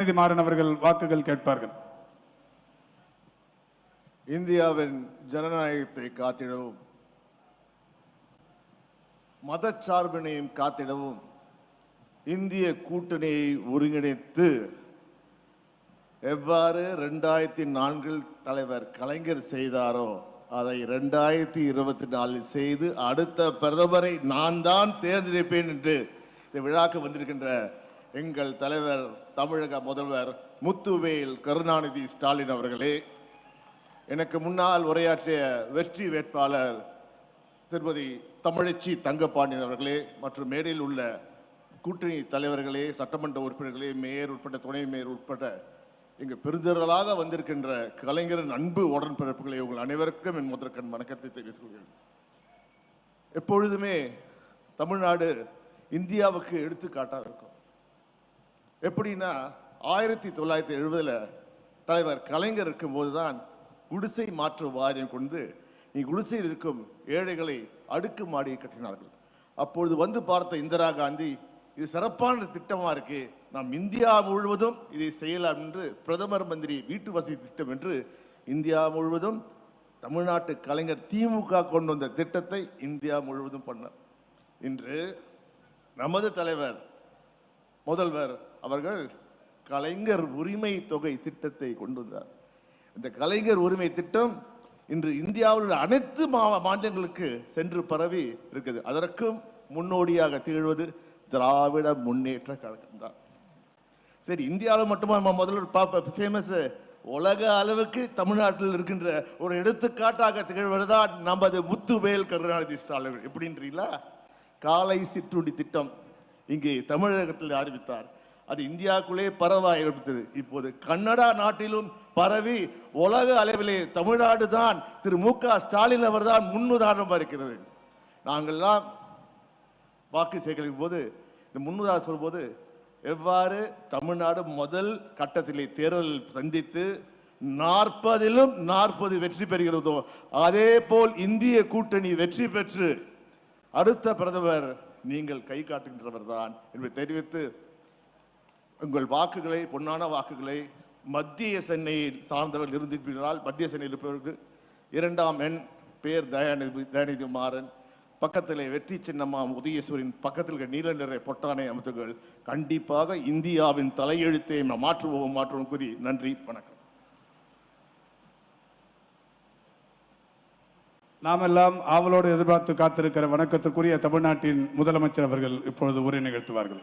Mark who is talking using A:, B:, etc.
A: கருணாநிதி மாறன் அவர்கள் வாக்குகள் கேட்பார்கள்.
B: இந்தியாவின் ஜனநாயகத்தை காத்திடவும் மதச்சார்பினையும் காத்திடவும் இந்திய கூட்டணியை ஒருங்கிணைத்து எவ்வாறு ரெண்டாயிரத்தி நான்கில் தலைவர் கலைஞர் செய்தாரோ அதை ரெண்டாயிரத்தி இருபத்தி நாலில் செய்து அடுத்த பிரதமரை நான் தான் தேர்ந்தெடுப்பேன் என்று இந்த விழாக்கு வந்திருக்கின்ற எங்கள் தலைவர் தமிழக முதல்வர் முத்துவேல் கருணாநிதி ஸ்டாலின் அவர்களே எனக்கு முன்னால் உரையாற்றிய வெற்றி வேட்பாளர் திருமதி தமிழச்சி தங்கப்பாண்டியன் அவர்களே மற்றும் மேடையில் உள்ள கூட்டணி தலைவர்களே சட்டமன்ற உறுப்பினர்களே மேயர் உட்பட்ட துணை மேயர் உட்பட இங்கு பெருந்திரளாக வந்திருக்கின்ற கலைஞரின் அன்பு உடன்பிறப்புகளை உங்கள் அனைவருக்கும் என் முதற்கண் வணக்கத்தை தெரிவித்துக் கொள்கிறேன். எப்பொழுதுமே தமிழ்நாடு இந்தியாவுக்கு எடுத்துக்காட்டாக இருக்கும். எப்படின்னா ஆயிரத்தி தொள்ளாயிரத்தி எழுபதில் தலைவர் கலைஞர் இருக்கும்போது தான் குடிசை மாற்று வாரியம் கொண்டு நீ குடிசையில் இருக்கும் ஏழைகளை அடுக்கு மாடி கட்டினார்கள். அப்பொழுது வந்து பார்த்த இந்திரா காந்தி இது சிறப்பான திட்டமாக இருக்குது நாம் இந்தியா முழுவதும் இதை செய்யலாம் என்று பிரதமர் மந்திரி வீட்டு வசதி திட்டம் என்று இந்தியா முழுவதும் தமிழ்நாட்டு கலைஞர் திமுக கொண்டு வந்த திட்டத்தை இந்தியா முழுவதும் பண்ணார் இன்று நமது தலைவர் முதல்வர் அவர்கள் கலைஞர் உரிமை தொகை திட்டத்தை கொண்டு வந்தார். இந்த கலைஞர் உரிமை திட்டம் இன்று இந்தியாவில் உள்ள அனைத்து மா மாநிலங்களுக்கு சென்று பரவி இருக்குது. அதற்கும் முன்னோடியாக திகழ்வது திராவிட முன்னேற்ற கழகம் தான். சரி இந்தியாவில் மட்டுமா நம்ம முதல்ல பார்ப்ப ஃபேமஸ் உலக அளவுக்கு தமிழ்நாட்டில் இருக்கின்ற ஒரு எடுத்துக்காட்டாக திகழ்வதுதான் நமது முத்துவேல் கருணாநிதி ஸ்டாலின். எப்படின்றீங்களா காலை சிற்றுண்டி திட்டம். இங்கே தமிழகத்தில் ஆரம்பித்தார் அது இந்தியாவுக்குள்ளே பரவ ஆரம்பித்தது இப்போது கன்னடா நாட்டிலும் பரவி உலக அளவிலே தமிழ்நாடு தான் திரு மு க ஸ்டாலின் அவர்தான் முன்னுதாரணமாக இருக்கிறது. நாங்கள்லாம் வாக்கு சேகரிக்கும் போது இந்த முன்னுதாரணம் சொல்லும்போது எவ்வாறு தமிழ்நாடு முதல் கட்டத்திலே தேர்தல் சந்தித்து நாற்பதிலும் நாற்பது வெற்றி பெறுகிறதோ அதே போல் இந்திய கூட்டணி வெற்றி பெற்று அடுத்த பிரதமர் நீங்கள் கை காட்டுகின்றவர் தான் என்பதை தெரிவித்து உங்கள் வாக்குகளை பொன்னான வாக்குகளை மத்திய சென்னையில் சார்ந்தவர் இருந்திருப்பீர்களால் மத்திய சென்னையில் இருப்பவருக்கு இரண்டாம் எண் பேர் தயாநிதி தயாநிதி மாறன் பக்கத்திலே வெற்றி சின்னம்மா உதயசூரின் பக்கத்தில் இருக்க நீல நிறை பொட்டானை அமைத்துகள் கண்டிப்பாக இந்தியாவின் தலையெழுத்தை நாம் மாற்றுவோம் மாற்றுவோம் கூறி நன்றி வணக்கம்.
A: நாமெல்லாம் ஆவலோடு எதிர்பார்த்து காத்திருக்கிற வணக்கத்துக்குரிய தமிழ்நாட்டின் முதலமைச்சர் அவர்கள் இப்பொழுது உரை நிகழ்த்துவார்கள்.